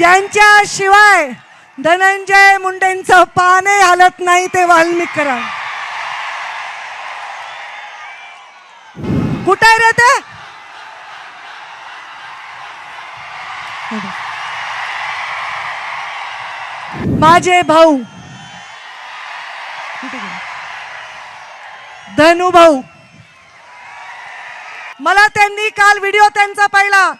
ज्यांच्याशिवाय धनंजय मुंडेंचं पाने हालत नाही ते वाल्मिक करा कुठे आहे रे ते? माझे भाऊ. धनु भाऊ. मला त्यांनी काल व्हिडिओ त्यांचा पाहिला.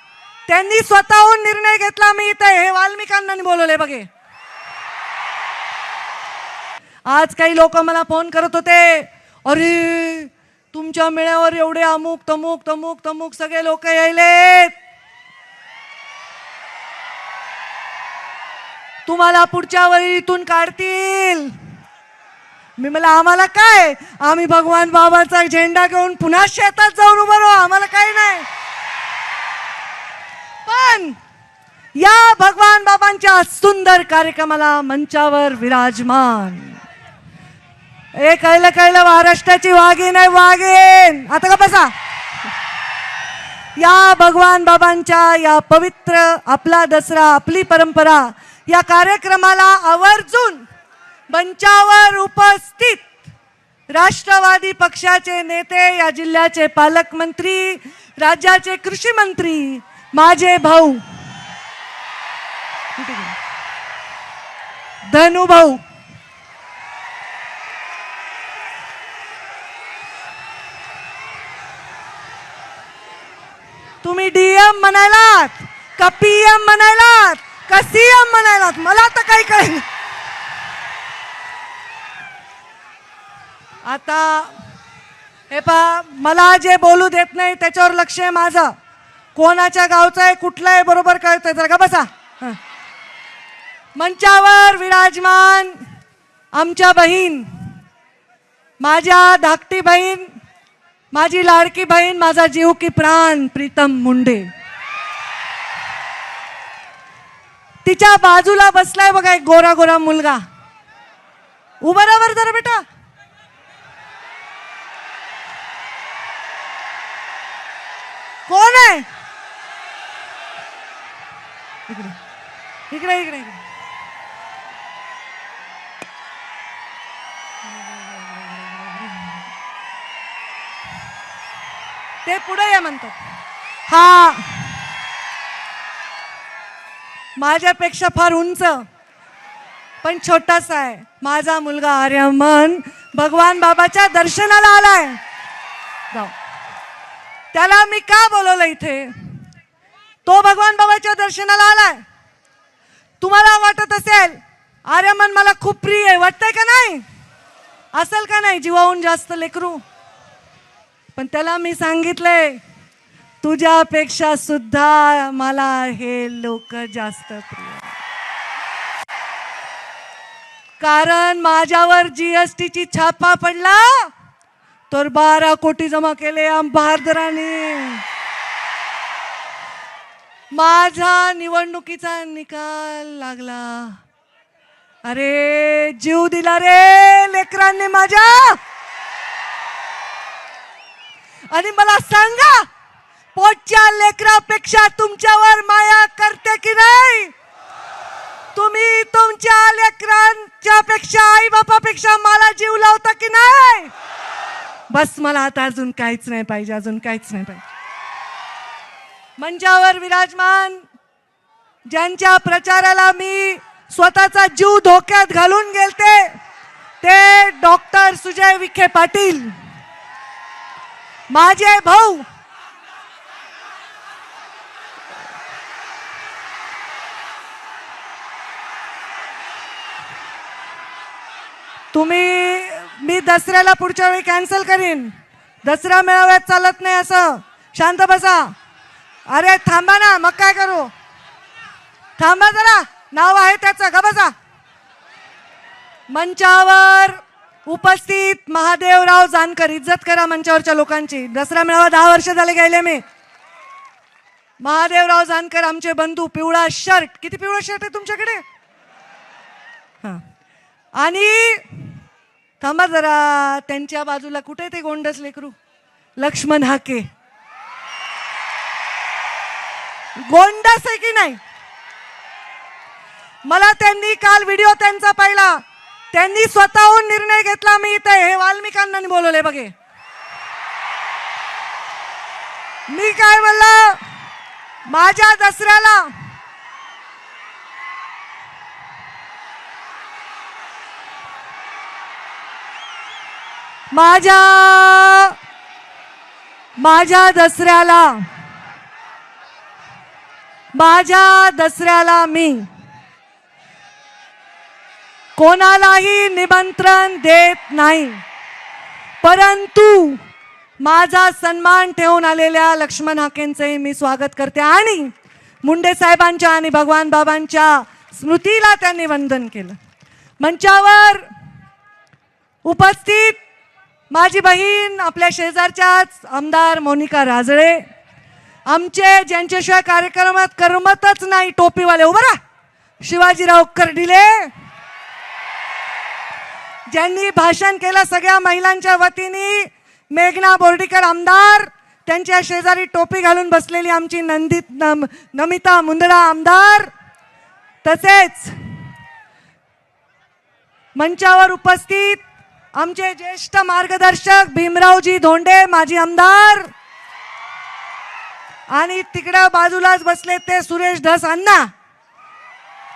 त्यांनी स्वतःहून निर्णय घेतला. मी इथे हे वाल्मिकांना बोलवले बघे. आज काही लोक मला फोन करत होते. अरे तुमच्या मेळ्यावर एवढे अमुक तमुक तमुक तमुक सगळे लोक यायलेत. तुम्हाला पुढच्या वेळी इथून काढतील. मी मला आम्हाला काय? आम्ही भगवान बाबाचा झेंडा घेऊन पुन्हा शेतात जाऊन उभं राहू. आम्हाला काही नाही? पण या भगवान बाबांच्या सुंदर कार्यक्रमाला मंचावर विराजमान. ए कळलं कळलं महाराष्ट्राची वाघीण आहे वाघीण आता का बसा. या भगवान बाबांच्या या पवित्र आपला दसरा आपली परंपरा या कार्यक्रमाला आवर्जून मंचावर उपस्थित राष्ट्रवादी पक्षाचे नेते या जिल्ह्याचे पालकमंत्री राज्याचे कृषी मंत्री माझे भाऊ. धनु भाऊ. तुम्ही डीएम म्हणायलात का पीएम म्हणायलात का सीएम म्हणायलात मला तर काही कळेल आता हे पा मला जे बोलू देत नाही त्याच्यावर लक्ष आहे माझं. कोणाच्या गावचं आहे कुठलं आहे बरोबर कळतंय. जरा का बसा? मंचावर विराजमान आमच्या बहीण माझ्या धाकटी बहीण माझी लाडकी बहीण माझा जीव की प्राण प्रीतम मुंडे. तिच्या बाजूला बसलाय बघा एक गोरा गोरा मुलगा. उभं राहा जरा बेटा. इकडे इकडे इकडे. ते पुढे या म्हणतात. हा. माझ्यापेक्षा फार उंच. पण छोटासा आहे. माझा मुलगा आर्यमन भगवान बाबाच्या दर्शनाला आलाय. जाऊ. त्याला मी का बोलवलं इथे? तो भगवान बाबाच्या दर्शनाला आलाय. तुम्हाला वाटत असेल आर्यमन मला खूप प्रिय आहे वाटतंय का नाही? असेल का नाही? जीवाहून जास्त लेकरू. पण त्याला मी सांगितलंय तुझ्यापेक्षा सुद्धा मला हे लोक जास्त प्रिय कारण माझ्यावर जीएसटीची छापा पडला तर बारा कोटी जमा केले आम बहादराने माझा निवडणुकीचा निकाल लागला. अरे जीव दिला रे लेकरांनी माझ्या. आणि मला सांगा पोटच्या लेकरापेक्षा तुमच्यावर माया करते की नाही? तुम्ही तुमच्या लेकरांच्या पेक्षा आई बापापेक्षा मला जीव लावता की नाही? बस मला आता अजून काहीच नाही पाहिजे अजून काहीच नाही पाहिजे. मंचावर विराजमान ज्यांच्या प्रचाराला मी स्वतःचा जीव धोक्यात घालून गेलते ते डॉक्टर सुजय विखे पाटील. माझे भाऊ. तुम्ही मी दसऱ्याला पुढच्या वेळी कॅन्सल करीन. दसरा मेळाव्यात चालत नाही असं. शांत बसा. अरे थांबा ना मग काय करू? थांबा जरा नाव आहे त्याचं गबजा मंचावर उपस्थित महादेवराव जानकर इज्जत करा मंचावरच्या लोकांची. दसरा मेळावा दहा वर्ष झाले गेले मी. महादेवराव जानकर आमचे बंधू पिवळा शर्ट. किती पिवळा शर्ट आहे तुमच्याकडे? हां. आणि थांबा जरा त्यांच्या बाजूला कुठे ते गोंडस लेकरू? लक्ष्मण हाके. गोंडस आहे की नाही? मला त्यांनी काल व्हिडिओ त्यांचा पाहिला. त्यांनी स्वतःहून निर्णय घेतला मी इथे. हे वाल्मिकांना बोलवले बघे. मी काय म्हणलं? माझ्या दसऱ्याला माझ्या माझ्या दसऱ्याला माझ्या दसऱ्याला मी. कोणालाही निमंत्रण देत नाही. परंतु माझा सन्मान ठेवून आलेल्या लक्ष्मण हाकेंचे मी स्वागत करते आणि मुंडे साहेबांच्या आणि भगवान बाबांच्या स्मृतीला त्यांनी वंदन केलं. मंचावर उपस्थित माझी बहीण आपल्या शेजारच्याच आमदार मोनिका राजळे आमचे ज्यांच्याशिवाय कार्यक्रमात करमतच नाही टोपीवाले उभं राहा. शिवाजीराव कर्डिले. ज्यांनी भाषण केलं सगळ्या महिलांच्या वतीने मेघना बोर्डीकर आमदार त्यांच्या शेजारी टोपी घालून बसलेली आमची नंदित नम, नमिता मुंदडा आमदार. तसेच मंचावर उपस्थित आमचे ज्येष्ठ मार्गदर्शक भीमरावजी धोंडे माजी आमदार. आणि तिकडं बाजूलाच बसले ते सुरेश धस अण्णा.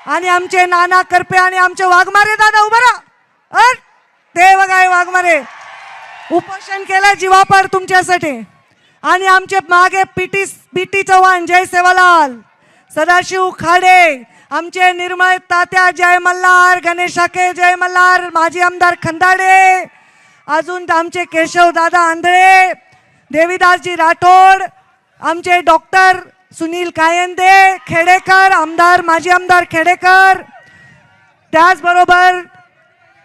आणि आमचे नाना करपे आणि आमचे वाघमारे दादा उभा अर ते बघा वाघमारे. उपोषण केलं जीवापाड तुमच्यासाठी. आणि आमचे मागे पीटी पीटी चव्हाण जय सेवालाल सदाशिव खाडे आमचे निर्मळ तात्या जय मल्हार गणेशाके जय मल्हार माजी आमदार खंदाडे अजून आमचे केशव दादा आंधळे देवीदासजी राठोड आमचे डॉक्टर सुनील कायंदे खेडेकर आमदार माजी आमदार खेडेकर. त्याचबरोबर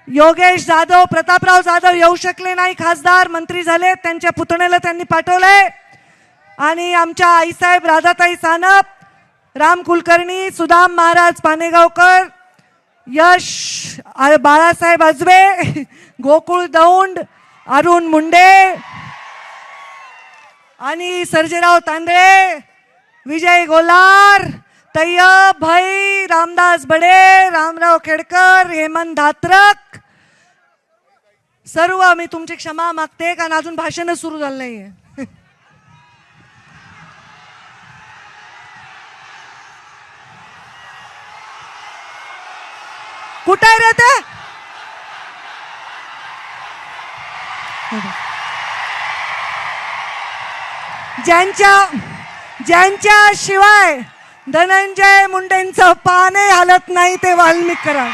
योगेश जाधव प्रतापराव जाधव येऊ शकले नाही खासदार मंत्री झाले त्यांच्या पुतण्याला त्यांनी पाठवले. आणि आमच्या आईसाहेब राधाताई सानप राम कुलकर्णी सुदाम महाराज पानेगावकर यश बाळासाहेब अजबे गोकुळ दौंड अरुण मुंडे आणि सर्जेराव तांदळे विजय गोलार तय्यब भाई रामदास बडे रामराव खेडकर हेमंत धात्रक. सर्व मी तुमची क्षमा मागते कारण अजून भाषणच सुरू झालं नाहीये. कुठे आहे रे ते? ज्यांच्या ज्यांच्याशिवाय धनंजय मुंडेंचं पाने हालत नाही ते वाल्मिक करा